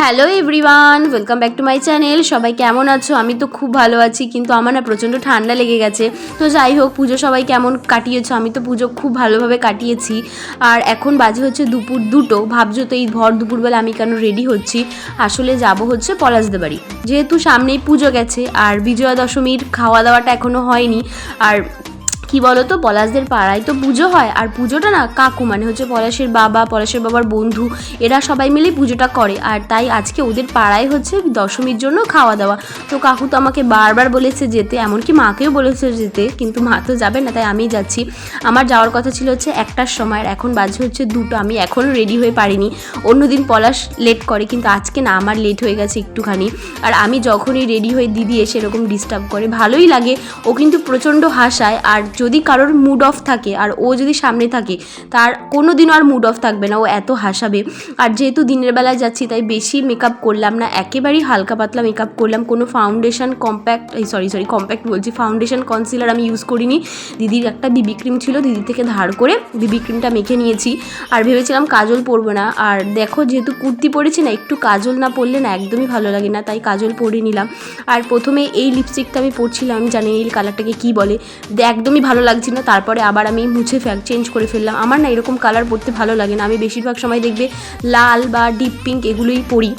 Hello everyone, welcome back to my channel. সবাই কেমন আছো? আমি তো খুব ভালো আছি, কিন্তু আমার না প্রচণ্ড ঠান্ডা লেগে গেছে। তো যাই হোক, পুজো সবাই কেমন কাটিয়েছো? আমি তো পুজো খুব ভালোভাবে কাটিয়েছি। আর এখন বাজে হচ্ছে দুপুর দুটো। ভাবছ তো এই ভর দুপুরবেলা আমি কেন রেডি হচ্ছি? আসলে যাব হচ্ছে পলাশদের বাড়ি যেহেতু সামনেই পুজো গেছে, আর বিজয়া দশমীর খাওয়া দাওয়াটা এখনও হয়নি, আর কি বলতো? পলাশদের পাড়ায় তো পুজো হয়। আর পুজোটা না কাকু মানে হচ্ছে পলাশের বাবা, পলাশের বাবার বন্ধু, এরা সবাই মিলেই পুজোটা করে। আর তাই আজকে ওদের পাড়ায় হচ্ছে দশমীর জন্য খাওয়া দাওয়া। তো কাকু তো আমাকে বারবার বলেছে যেতে, এমনকি মাকেও বলেছে যেতে, কিন্তু মা তো যাবে না, তাই আমি যাচ্ছি। আমার যাওয়ার কথা ছিল হচ্ছে একটার সময়, আর এখন বাজে হচ্ছে দুটো। আমি এখনও রেডি হয়ে পারিনি। অন্যদিন পলাশ লেট করে, কিন্তু আজকে না আমার লেট হয়ে গেছে একটুখানি। আর আমি যখনই রেডি হয়ে দিদি এসে এরকম ডিস্টার্ব করে। ভালোই লাগে। ও কিন্তু প্রচণ্ড হাসায়। আর যদি কারোর মুড অফ থাকে আর ও যদি সামনে থাকে, তার কোনো দিনও আর মুড অফ থাকবে না, ও এত হাসাবে। আর যেহেতু দিনের বেলায় যাচ্ছি, তাই বেশি মেকআপ করলাম না, একেবারেই হালকা পাতলা মেকআপ করলাম। কোনো ফাউন্ডেশন কম্প্যাক্ট এই সরি সরি কম্প্যাক্ট বলছি ফাউন্ডেশন কনসিলার আমি ইউজ করিনি। দিদির একটা বিবি ক্রিম ছিল, দিদি থেকে ধার করে বিবি ক্রিমটা মেখে নিয়েছি। আর ভেবেছিলাম কাজল পরবো না। আর দেখো, যেহেতু কুর্তি পরেছি না, একটু কাজল না পরলে না একদমই ভালো লাগে না, তাই কাজল পরে নিলাম। আর প্রথমে এই লিপস্টিকটা আমি পরছিলাম, জানি এই কালারটাকে কী বলে, একদমই ভালো লাগছিল না, তারপরে আবার আমি মুছে ফ্যাক চেঞ্জ করে ফেললাম। আমার না এরকম কালার পরতে ভালো লাগে না। আমি বেশিরভাগ সময় দেখবে লাল বা ডিপ পিঙ্ক এগুলোই পরি।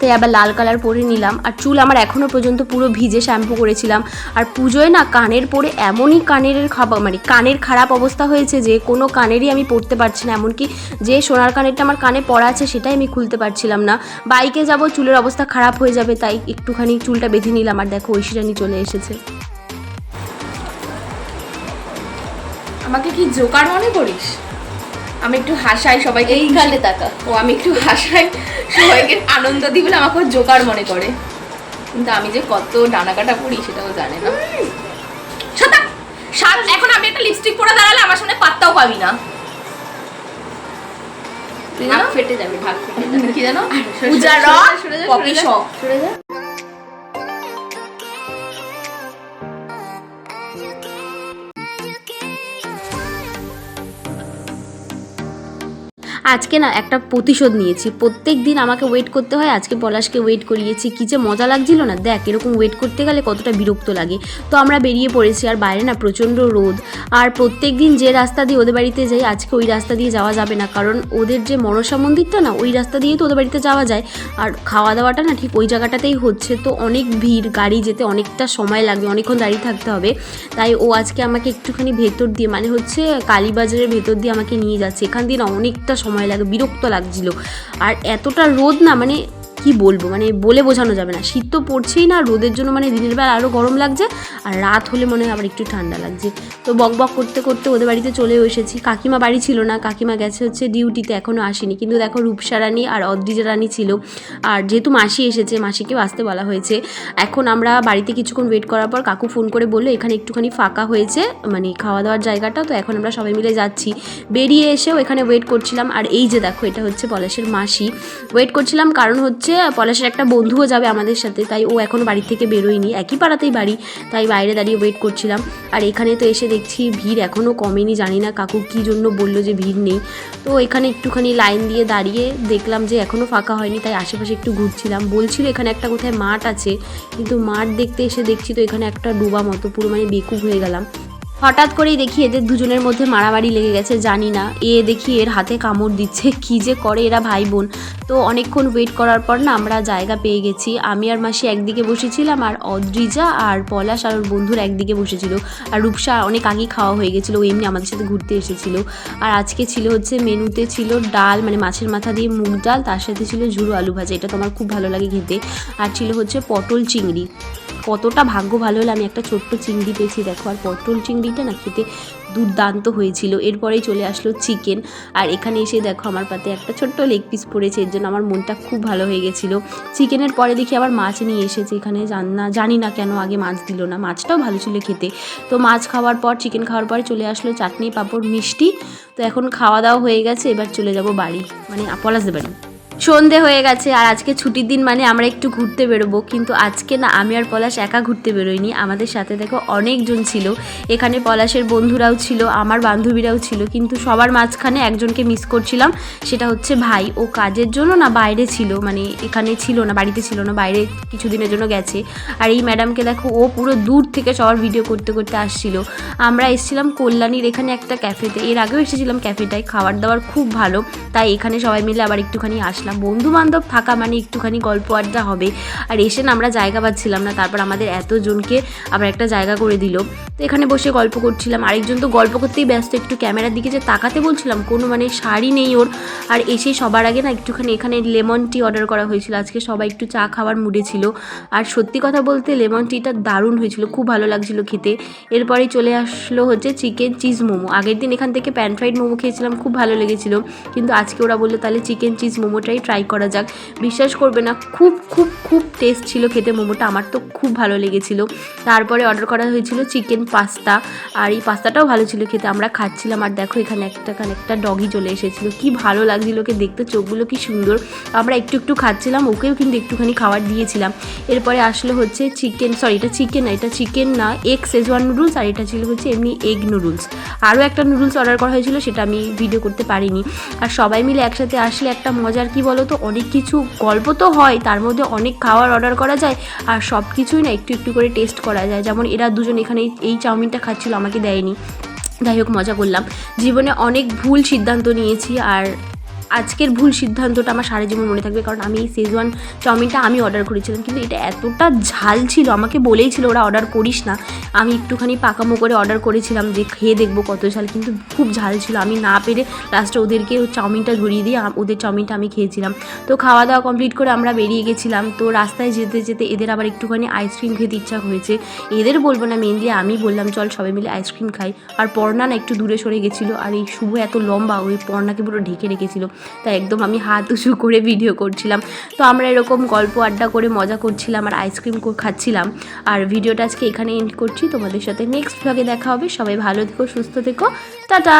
তাই আবার লাল কালার পরে নিলাম। আর চুল আমার এখনও পর্যন্ত পুরো ভিজে শ্যাম্পু করেছিলাম। আর পুজোয় না কানের পরে এমনই কানের খাবার মানে কানের খারাপ অবস্থা হয়েছে যে কোনো কানেরই আমি পরতে পারছি না। এমনকি যে সোনার কানেরটা আমার কানে পড়া আছে সেটাই আমি খুলতে পারছিলাম না। বাইকে যাব, চুলের অবস্থা খারাপ হয়ে যাবে, তাই একটুখানি চুলটা বেঁধে নিলাম। আর দেখো ঐশিরানি চলে এসেছে। আমাকে কি জোকার মনে করিস? আমি একটু হাসাই সবাইকে এই গালে তাকা। ও আমি একটু হাসাই সবাইকে আনন্দ দিই বলে আমাকে জোকার মনে করে। কিন্তু আমি যে কত ডানা কাটা পড়ি সেটাও জানে না। সাত এখন আমি একটা লিপস্টিক পরে দাঁড়ালে আমার সামনে পাত্তাও পাবি না? ফেটে যাবে ভাগ ফেটে যাবে। কি জানো পূজা যা, সরে যা, আজকে না একটা প্রতিশোধ নিয়েছি। প্রত্যেক দিন আমাকে ওয়েট করতে হয়, আজকে পলাশকে ওয়েট করিয়েছি। কী যে মজা লাগছিল না? দেখ, এরকম ওয়েট করতে গেলে কতটা বিরক্ত লাগে। তো আমরা বেরিয়ে পড়েছি, আর বাইরে না প্রচণ্ড রোদ। আর প্রত্যেক দিন যে রাস্তা দিয়ে ওদের বাড়িতে যাই, আজকে ওই রাস্তা দিয়ে যাওয়া যাবে না। কারণ ওদের যে মনসা মন্দিরটা না, ওই রাস্তা দিয়েই তো ওদের বাড়িতে যাওয়া যায়। আর খাওয়া দাওয়াটা না ঠিক ওই জায়গাটাতেই হচ্ছে। তো অনেক ভিড়, গাড়ি যেতে অনেকটা সময় লাগবে, অনেকক্ষণ দাঁড়িয়ে থাকতে হবে। তাই ও আজকে আমাকে একটুখানি ভেতর দিয়ে মানে হচ্ছে কালীবাজারের ভেতর দিয়ে আমাকে নিয়ে যাচ্ছে। এখান দিয়ে না অনেকটা সময় লাগে বিরক্ত লাগছিল। আর এতটা রোদ না মানে কি বলব? মানে বলে বোঝানো যাবে না। শীত তো পড়ছেই না, রোদের জন্য মানে দিনের বেলা আরও গরম লাগছে, আর রাত হলে মনে হয় আবার একটু ঠান্ডা লাগছে। তো বক বক করতে করতে ওদের বাড়িতে চলে এসেছি। কাকিমা বাড়ি ছিল না, কাকিমা গেছে হচ্ছে ডিউটিতে এখনও আসেনি। কিন্তু দেখো রূপসা রানী আর অদ্রিজা রানী ছিল। আর যেহেতু মাসি এসেছে, মাসিকেও আসতে বলা হয়েছে। এখন আমরা বাড়িতে কিছুক্ষণ ওয়েট করার পর কাকু ফোন করে বলল, এখানে একটুখানি ফাঁকা হয়েছে মানে খাওয়া দাওয়ার জায়গাটা, তো এখন আমরা সবাই মিলে যাচ্ছি। বেরিয়ে এসেও এখানে ওয়েট করছিলাম। আর এই যে দেখো, এটা হচ্ছে পলাশের মাসি। ওয়েট করছিলাম কারণ হচ্ছে পলাশের একটা বন্ধুও যাবে আমাদের সাথে, তাই ও এখনও বাড়ি থেকে বেরোয়নি। একই পাড়াতেই বাড়ি, তাই বাইরে দাঁড়িয়ে ওয়েট করছিলাম। আর এখানে তো এসে দেখছি ভিড় এখনও কমেনি, জানি না কাকু কী জন্য বলল যে ভিড় নেই। তো এখানে একটুখানি লাইন দিয়ে দাঁড়িয়ে দেখলাম যে এখনও ফাঁকা হয়নি, তাই আশেপাশে একটু ঘুরছিলাম। বলছিল এখানে একটা কোথায় মাঠ আছে, কিন্তু মাঠ দেখতে এসে দেখছি তো এখানে একটা ডোবা মতো, পুরো মানে বেকুব হয়ে গেলাম। হঠাৎ করেই দেখি এদের দুজনের মধ্যে মারামারি লেগে গেছে, জানি না। এ দেখি এর হাতে কামড় দিচ্ছে, কী যে করে এরা ভাই বোন। তো অনেকক্ষণ ওয়েট করার পর না আমরা জায়গা পেয়ে গেছি। আমি আর মাসি একদিকে বসেছিলাম আর অদ্রিজা আর পলাশ আর ওর বন্ধুর একদিকে বসেছিল। আর রূপসা অনেক আগেই খাওয়া হয়ে গেছিল, ও এমনি আমাদের সাথে ঘুরতে এসেছিল। আর আজকে ছিল হচ্ছে মেনুতে ছিল ডাল মানে মাছের মাথা দিয়ে মুগ ডাল, তার সাথে ছিল ঝুড়ো আলু ভাজা। এটা তো আমার খুব ভালো লাগে খেতে। আর ছিল হচ্ছে পটল চিংড়ি। কতটা ভাগ্য ভালো হলে, আমি একটা ছোট্ট চিংড়ি পেয়েছি, দেখো, আর পটল চিংড়িটা না খেতে দুর্দান্ত হয়েছিল। এরপরেই চলে আসলো চিকেন, আর এখানে এসে দেখো আমার পাতে একটা ছোট্ট লেগ পিস পড়েছে, এর জন্য আমার মনটা খুব ভালো হয়ে গেছিল। চিকেনের পরে দেখি আবার মাছ নিয়ে এসেছে, এখানে জান না জানি না কেন আগে মাছ দিল না, মাছটাও ভালো ছিল খেতে। তো মাছ খাওয়ার পর, চিকেন খাওয়ার পরে চলে আসলো চাটনি, পাঁপড়, মিষ্টি। তো এখন খাওয়া দাওয়া হয়ে গেছে, এবার চলে যাব বাড়ি মানে পলাশদের বাড়ি সন্ধে হয়ে গেছে আর আজকে ছুটির দিন মানে আমরা একটু ঘুরতে বেরোবো। কিন্তু আজকে না আমি আর পলাশ একা ঘুরতে বেরোইনি। আমাদের সাথে দেখো অনেকজন ছিল। এখানে পলাশের বন্ধুরাও ছিল, আমার বান্ধবীরাও ছিল। কিন্তু সবার মাঝখানে একজনকে মিস করছিলাম, সেটা হচ্ছে ভাই। ও কাজের জন্য না বাইরে ছিল মানে এখানে ছিল না, বাড়িতে ছিল না, বাইরে কিছুদিনের জন্য গেছে। আর এই ম্যাডামকে দেখো, ও পুরো দূর থেকে সবার ভিডিও করতে করতে আসছিল। আমরা এসেছিলাম কল্যাণীর এখানে একটা ক্যাফেতে এর আগেও এসেছিলাম ক্যাফেটায় খাবার দাবার খুব ভালো। তাই এখানে সবাই মিলে আবার একটুখানি আসলাম। বন্ধু বান্ধব থাকা মানে একটুখানি গল্প আড্ডা হবে। আর এসে না আমরা জায়গা পাচ্ছিলাম না, তারপর আমাদের এতজনকে আবার একটা জায়গা করে দিল। তো এখানে বসে গল্প করছিলাম, আরেকজন তো গল্প করতেই ব্যস্ত, একটু ক্যামেরার দিকে যে তাকাতে বলছিলাম, কোনো মানে শাড়ি নেই ওর। আর এসে সবার আগে না একটুখানি এখানে লেমন টি অর্ডার করা হয়েছিল, আজকে সবাই একটু চা খাওয়ার মুডে ছিল। আর সত্যি কথা বলতে লেমন টিটা দারুণ হয়েছিল, খুব ভালো লাগছিল খেতে। এরপরে চলে আসলো হচ্ছে চিকেন চিজ মোমো। আগের দিন এখান থেকে প্যান ফ্রাইড মোমো খেয়েছিলাম, খুব ভালো লেগেছিল। কিন্তু আজকে ওরা বলল, তাহলে চিকেন চিজ মোমোটাই ট্রাই করা যাক। বিশ্বাস করবে না, খুব খুব খুব টেস্ট ছিল খেতে মোমোটা, আমার তো খুব ভালো লেগেছিল। তারপরে অর্ডার করা হয়েছিল চিকেন পাস্তা আর এই পাস্তাটাও ভালো ছিল খেতে, আমরা খাচ্ছিলাম। আর দেখো এখানে একটা একটা ডগি চলে এসেছিল। কি ভালো লাগছিল ওকে দেখতে, চোখগুলো কি সুন্দর। আমরা একটু একটু খাচ্ছিলাম, ওকেও কিন্তু একটুখানি খাবার দিয়েছিলাম। এরপরে আসলো হচ্ছে চিকেন সরি এটা চিকেন না, এটা চিকেন না এগ সেজওয়ান নুডলস আর এটা ছিল হচ্ছে এমনি এগ নুডলস আরও একটা নুডলস অর্ডার করা হয়েছিল, সেটা আমি ভিডিও করতে পারিনি। আর সবাই মিলে একসাথে আসলে একটা মজার কি বলো তো, অনেক কিছু গল্প তো হয়, তার মধ্যে অনেক খাবার অর্ডার করা যায়, আর সব কিছুই না একটু একটু করে টেস্ট করা যায়। যেমন এরা দুজন এখানে এই- চাউমিনটা খাচ্ছিল, আমাকে দেয়নি। যাই হোক, মজা করলাম। জীবনে অনেক ভুল সিদ্ধান্ত নিয়েছি, আর আজকের ভুল সিদ্ধান্তটা আমার সারা জীবন মনে থাকবে, কারণ আমি এই সেজওয়ান চাউমিনটা আমি অর্ডার করেছিলাম। কিন্তু এটা এতটা ঝাল ছিল, আমাকে বলেই ছিল ওরা অর্ডার করিস না। আমি একটুখানি পাকামো করে অর্ডার করেছিলাম, যে খেয়ে দেখব কত ঝাল, কিন্তু খুব ঝাল ছিল। আমি না পেরে লাস্টে ওদেরকে চাউমিনটা ধরিয়ে দিয়ে ওদের চাউমিনটা আমি খেয়েছিলাম। তো খাওয়া দাওয়া কমপ্লিট করে আমরা বেরিয়ে গেছিলাম। তো রাস্তায় যেতে যেতে এদের আবার একটুখানি আইসক্রিম খেতে ইচ্ছা হয়েছে। এদের বলব না মেনলি আমি বললাম, চল সবাই মিলে আইসক্রিম খাই। আর পর্ণা না একটু দূরে সরে গেছিল, আর এই শুভ এত লম্বা, ওই পর্ণাকে পুরো ঢেকে রেখেছিল। তাই একদম আমি হাত উঁচু করে ভিডিও করছিলাম। তো আমরা এরকম গল্প আড্ডা করে মজা করছিলাম আর আইসক্রিম খাচ্ছিলাম। আর ভিডিওটা আজকে এখানে এন্ড করছি। তোমাদের সাথে নেক্সট ভ্লগে দেখা হবে। সবাই ভালো থেকো, সুস্থ থেকো। টাটা!